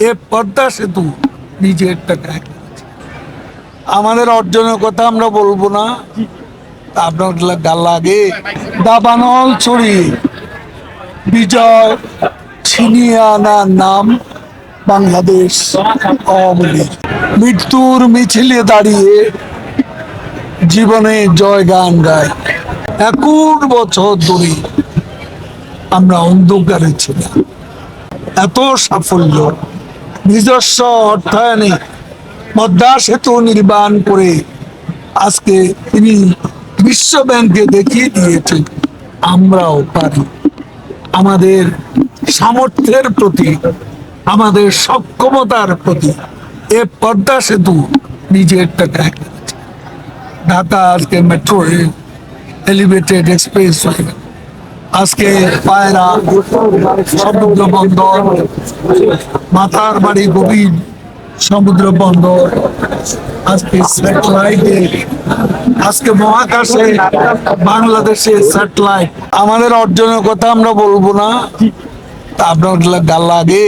এ পদ্মা সেতু নিজের টাকায়। আমাদের অর্জনের কথা আমরা বলব না। আপনার গাল লাগে। দাবানল ছড়ি। বিজয় ছিনিয়ে আনার নাম বাংলাদেশ আওয়ামী মৃত্যুর মিছিলে দাঁড়িয়ে জীবনে জয় গান গাই একুশ বছর ধরে আমরা অন্ধকারে ছিলাম। এত সাফল্য নিজস্ব অর্থায়নে পদ্মা সেতু নির্মাণ করে আজকে তিনি বিশ্ব ব্যাংকে দেখিয়ে দিয়েছেন, আমরাও পারি। আমাদের সামর্থ্যের প্রতি, আমাদের সক্ষমতার প্রতি এ পদ্মা সেতু নিজের টাকায় ঢাকা আজকে মেট্রো রেল এলিভেটেড এক্সপ্রেস আজকে পায়রা, সমুদ্র বন্দর মাথার বাড়ি গভীর সমুদ্র বন্দর। আজকে স্যাটেলাইটে, আজকে মহাকাশে, বাংলাদেশে স্যাটেলাইট। আমাদের অর্জনের কথা আমরা বলব না। তা আপনার লাগে।